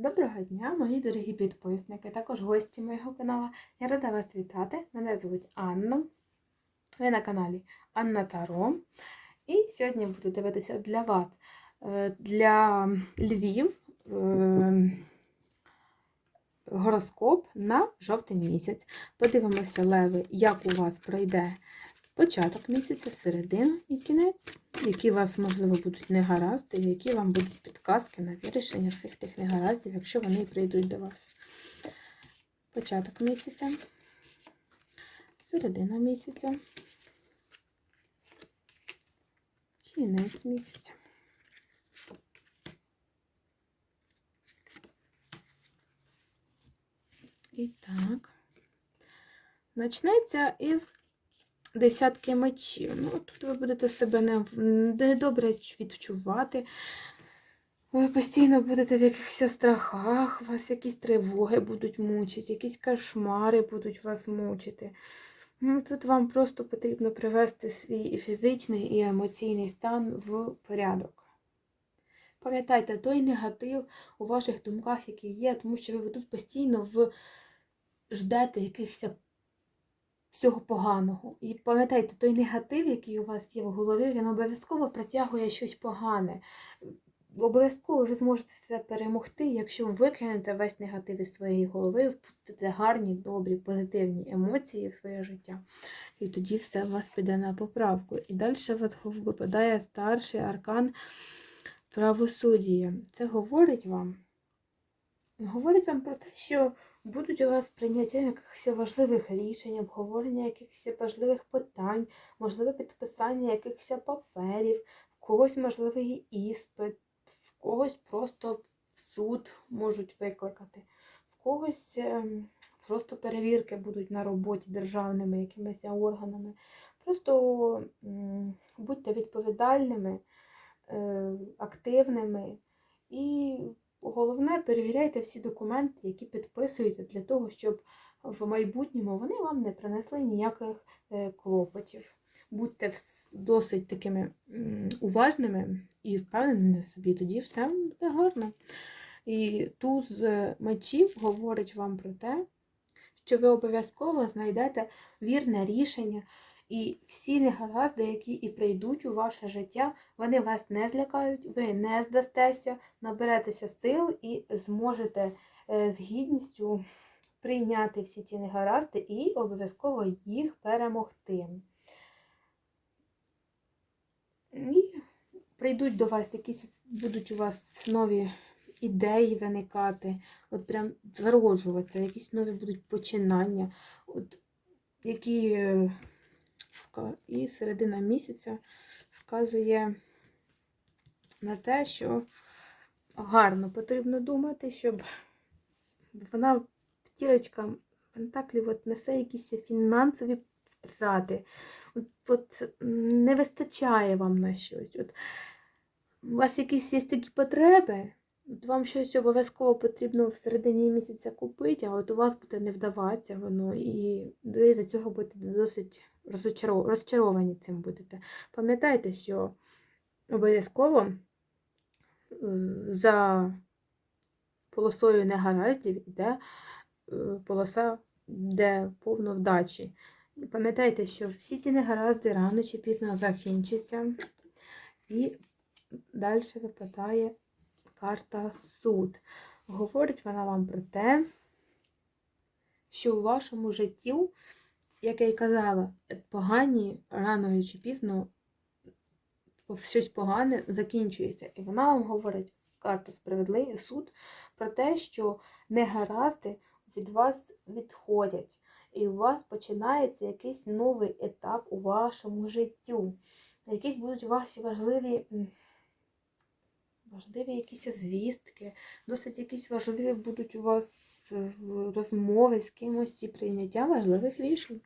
Доброго дня, мої дорогі підписники, також гості моєго каналу. Я рада вас вітати. Мене звуть Анна. Ви на каналі Анна Таро. І сьогодні буду дивитися для вас, е, для Львів, е, гороскоп на жовтень місяць. Подивимося, леви, як у вас пройде початок місяця, середина і кінець, які вас, можливо, будуть негаразди, які вам будуть підказки на вирішення всіх тих негараздів, якщо вони прийдуть до вас. Початок місяця, середина місяця, кінець місяця. І так, почнеться із десятки мечів. Ну, тут ви будете себе не, недобре відчувати. Ви постійно будете в якихось страхах, вас якісь тривоги будуть мучити, якісь кошмари будуть вас мучити. Ну, Тут вам просто потрібно привести свій і фізичний і емоційний стан в порядок. Пам'ятайте, той негатив у ваших думках, який є, тому що ви тут постійно в... ждете якихось всього поганого. І пам'ятайте, той негатив, який у вас є в голові, він обов'язково притягує щось погане. Обов'язково ви зможете це перемогти, якщо викинете весь негатив із своєї голови, впустите гарні, добрі, позитивні емоції в своє життя. І тоді все у вас піде на поправку. І далі у вас випадає старший аркан правосуддя. Це говорить вам. Говорить вам про те, що будуть у вас прийняття якихось важливих рішень, обговорення якихось важливих питань, можливе підписання якихось паперів, в когось можливий іспит, в когось просто суд можуть викликати, в когось ем, просто перевірки будуть на роботі державними якимись органами. Просто будьте відповідальними, е, активними і Головне, перевіряйте всі документи, які підписуєте, для того, щоб в майбутньому вони вам не принесли ніяких е, клопотів. Будьте досить такими уважними і впевненими собі, тоді все буде гарно. І туз мечів говорить вам про те, що ви обов'язково знайдете вірне рішення. І всі негаразди, які і прийдуть у ваше життя, вони вас не злякають, ви не здастеся, наберетеся сил і зможете е, з гідністю прийняти всі ті негаразди і обов'язково їх перемогти. І прийдуть до вас якісь будуть у вас нові ідеї виникати, от прям зароджуватися, якісь нові будуть починання, от які. Е, і середина місяця вказує на те, що гарно потрібно думати, щоб вона втірочка Пентаклів от несе якісь фінансові втрати. От, от Не вистачає вам на щось. От У вас якісь є такі потреби, от вам щось обов'язково потрібно в середині місяця купити, а от у вас буде не вдаватися воно, і ви за цього будете досить розчаровані цим будете. Пам'ятайте, що обов'язково за полосою негараздів йде е, полоса, де повно вдачі. Пам'ятайте, що всі ті негаразди рано чи пізно закінчаться. І далі випадає карта суд. Говорить вона вам про те, що у вашому житті як я й казала, погані рано чи пізно щось погане закінчується. І вона вам говорить, карта справедливий суд, про те, що негаразди від вас відходять. І у вас починається якийсь новий етап у вашому життю. Якісь будуть ваші важливі важливі якісь звістки, досить якісь важливі будуть у вас е, розмови з кимось і прийняття важливих рішень.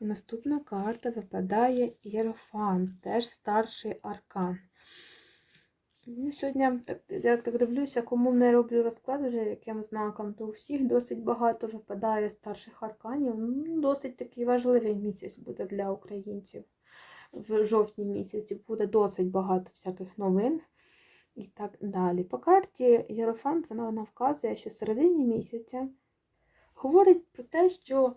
І наступна карта випадає Єрофант, теж старший аркан. Ну, Сьогодні, я так дивлюся, кому не роблю розклад вже яким знаком, то у всіх досить багато випадає старших арканів. Ну, Досить такий важливий місяць буде для українців. В жовтні місяці буде досить багато всяких новин і так далі. По карті Єрофант вона, вона вказує, що в середині місяця говорить про те, що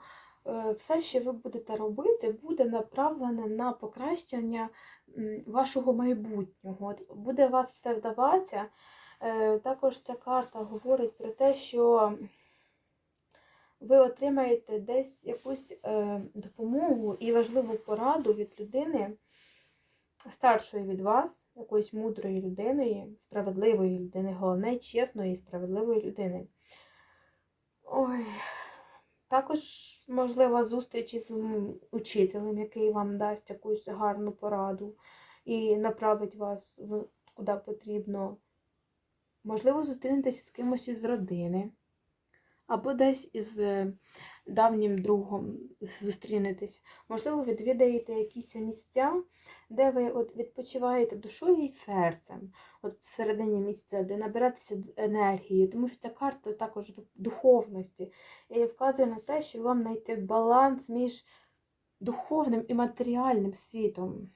е, все, що ви будете робити, буде направлене на покращення вашого майбутнього. Буде вас все вдаватися. Е, Також ця карта говорить про те, що ви отримаєте десь якусь е, допомогу і важливу пораду від людини, старшої від вас, якоїсь мудрої людини, справедливої людини, головне, чесної і справедливої людини. Ой. Також можлива зустріч із учителем, який вам дасть якусь гарну пораду і направить вас куди потрібно. Можливо, зустрінетеся з кимось із родини, або десь із давнім другом зустрінетесь. Можливо, відвідаєте якісь місця, де ви от відпочиваєте душою і серцем, от всередині місця, де набиратися енергії, тому що ця карта також духовності і вказує на те, що вам знайти баланс між духовним і матеріальним світом.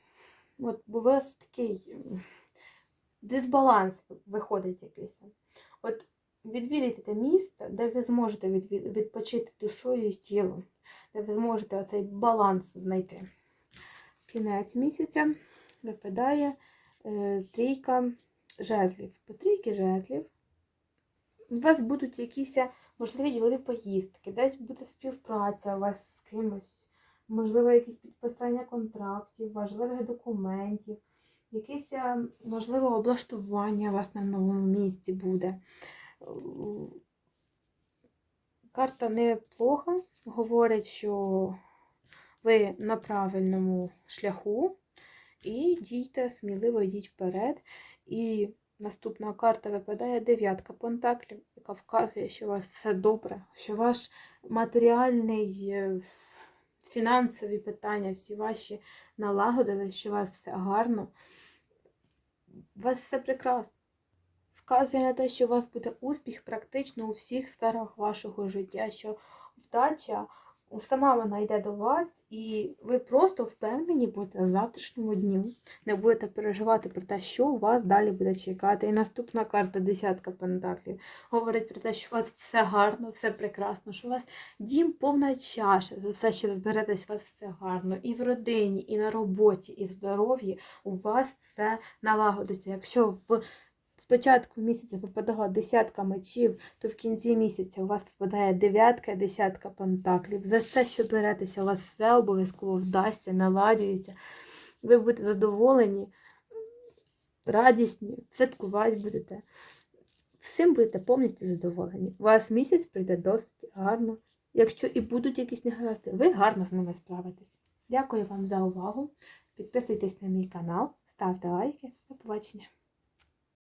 От, бо у вас такий дисбаланс виходить якийсь. От відвідайте те місце, де ви зможете відпочити душою і тілом, де ви зможете оцей баланс знайти. Кінець місяця випадає е, трійка жезлів. По трійки жезлів у вас будуть якісь можливі ділові поїздки, десь буде співпраця у вас з кимось, можливо, якісь підписання контрактів, важливих документів, якесь, е, можливо, облаштування у вас на новому місці буде. Карта неплоха, говорить, що ви на правильному шляху і дійте сміливо йдіть вперед. І наступна карта випадає дев'ятка пентаклів, яка вказує, що у вас все добре, що ваш матеріальний, е, фінансові питання, всі ваші налагодили, що у вас все гарно, у вас все прекрасно. Вказує на те, що у вас буде успіх практично у всіх сферах вашого життя, що вдача сама вона йде до вас, і ви просто впевнені будете в завтрашньому дню. Не будете переживати про те, що у вас далі буде чекати. І наступна карта десятка пентаклів говорить про те, що у вас все гарно, все прекрасно, що у вас дім повна чаша. За все, що ви беретесь, у вас все гарно. І в родині, і на роботі, і в здоров'ї у вас все налагодиться. Якщо в Спочатку місяця випадала десятка мечів, то в кінці місяця у вас випадає дев'ятка, і десятка пентаклів. За все, що беретеся, у вас все обов'язково вдасться, наладюється. Ви будете задоволені, радісні, святкувати будете. Всім будете повністю задоволені. У вас місяць прийде досить гарно. Якщо і будуть якісь негаразди, ви гарно з ними справитесь. Дякую вам за увагу. Підписуйтесь на мій канал, ставте лайки. До побачення.